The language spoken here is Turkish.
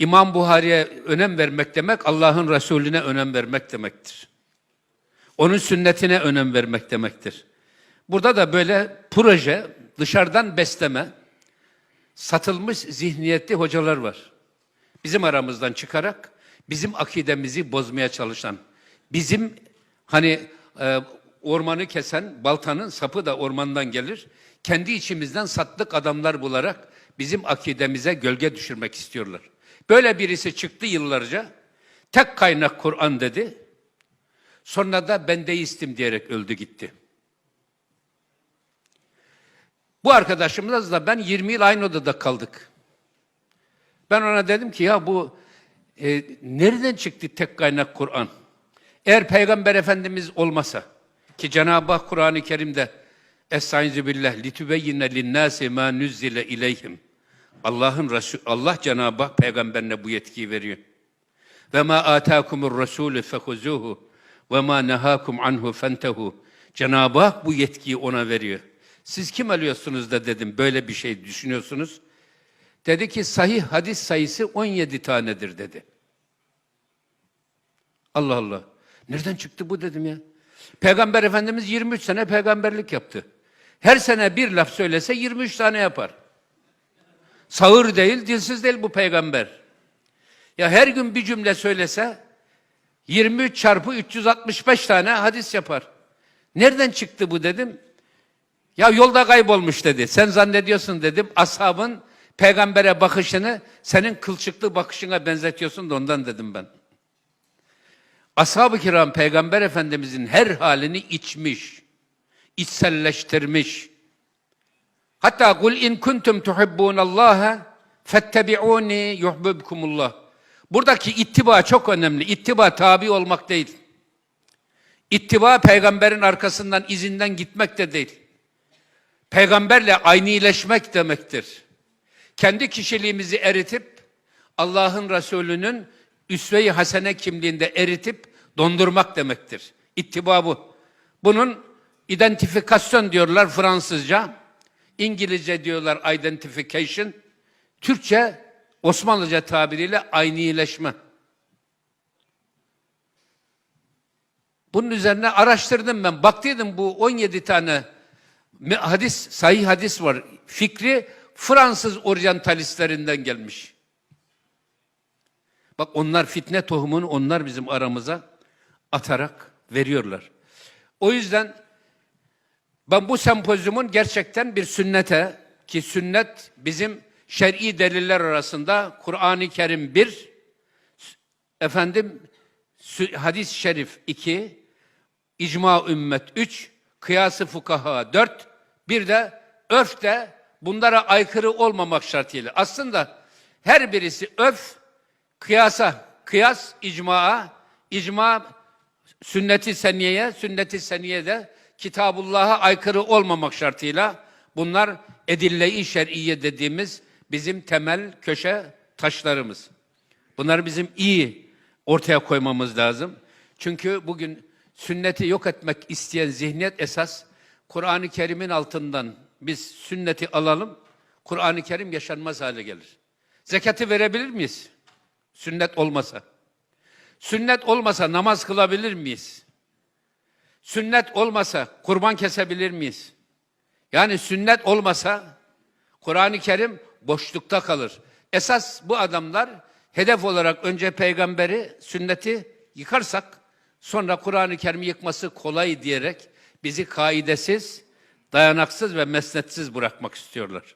İmam Buhari'ye önem vermek demek Allah'ın Resulüne önem vermek demektir. Onun sünnetine önem vermek demektir. Burada da böyle proje, dışarıdan besleme, satılmış zihniyetli hocalar var. Bizim aramızdan çıkarak bizim akidemizi bozmaya çalışan, bizim hani e, ormanı kesen baltanın sapı da ormandan gelir. Kendi içimizden sattık adamlar bularak bizim akidemize gölge düşürmek istiyorlar. Böyle birisi çıktı yıllarca. Tek kaynak Kur'an dedi. Sonra da ben deistim diyerek öldü gitti. Bu arkadaşımızla ben 20 yıl aynı odada kaldık. Ben ona dedim ki ya bu e, nereden çıktı tek kaynak Kur'an? Eğer Peygamber Efendimiz olmasa ki Cenab-ı Hak Kur'an-ı Kerim'de Estaizu billah litübeyyine linnâsi mâ nüzzile ileyhim. Allah'ın Resul Allah Cenab-ı Hak peygamberine bu yetkiyi veriyor. Ve ma ataakumur rasulü fehuzuhu ve ma nehakum anhu fentehu. Cenab-ı Hak bu yetkiyi ona veriyor. Siz kim alıyorsunuz da dedim böyle bir şey düşünüyorsunuz. Dedi ki sahih hadis sayısı 17 tanedir dedi. Allah Allah. Nereden çıktı bu dedim ya. Peygamber Efendimiz 23 sene peygamberlik yaptı. Her sene bir laf söylese 23 tane yapar. Sağır değil, dilsiz değil bu peygamber. Ya her gün bir cümle söylese 23 çarpı 365 tane hadis yapar. Nereden çıktı bu dedim. Ya yolda kaybolmuş dedi. Sen zannediyorsun dedim. Ashabın peygambere bakışını senin kılçıklı bakışına benzetiyorsun da ondan dedim ben. Ashab-ı kiram peygamber efendimizin her halini içmiş, içselleştirmiş. Hatta kul in kuntum tuhibbunallaha fettebi'uni yuhibbukumullah. Buradaki ittiba çok önemli. İttiba tabi olmak değil. İttiba peygamberin arkasından izinden gitmek de değil. Peygamberle aynileşmek demektir. Kendi kişiliğimizi eritip Allah'ın Resulü'nün üsve-i hasene kimliğinde eritip dondurmak demektir. İttiba bu. Bunun identifikasyon diyorlar Fransızca. İngilizce diyorlar identification. Türkçe Osmanlıca tabiriyle aynileşme. Bunun üzerine araştırdım ben. Baktıydım bu 17 tane hadis, sahih hadis var. Fikri Fransız oryantalistlerinden gelmiş. Bak onlar fitne tohumunu onlar bizim aramıza atarak veriyorlar. O yüzden ben bu sempozyumun gerçekten bir sünnete ki sünnet bizim şer'i deliller arasında Kur'an-ı Kerim bir, efendim hadis-i şerif iki, icma ümmet üç, kıyası fukaha dört, bir de örf de bunlara aykırı olmamak şartıyla. Aslında her birisi öf, kıyasa, kıyas icmaa, icma sünneti seniyeye, sünneti seniyede kitabullah'a aykırı olmamak şartıyla bunlar edille-i şer'iye dediğimiz bizim temel köşe taşlarımız. Bunları bizim iyi ortaya koymamız lazım. Çünkü bugün sünneti yok etmek isteyen zihniyet esas Kur'an-ı Kerim'in altından biz sünneti alalım, Kur'an-ı Kerim yaşanmaz hale gelir. Zekatı verebilir miyiz? Sünnet olmasa. Sünnet olmasa namaz kılabilir miyiz? Sünnet olmasa kurban kesebilir miyiz? Yani sünnet olmasa Kur'an-ı Kerim boşlukta kalır. Esas bu adamlar hedef olarak önce peygamberi, sünneti yıkarsak sonra Kur'an-ı Kerim'i yıkması kolay diyerek bizi kaidesiz, dayanaksız ve mesnetsiz bırakmak istiyorlar.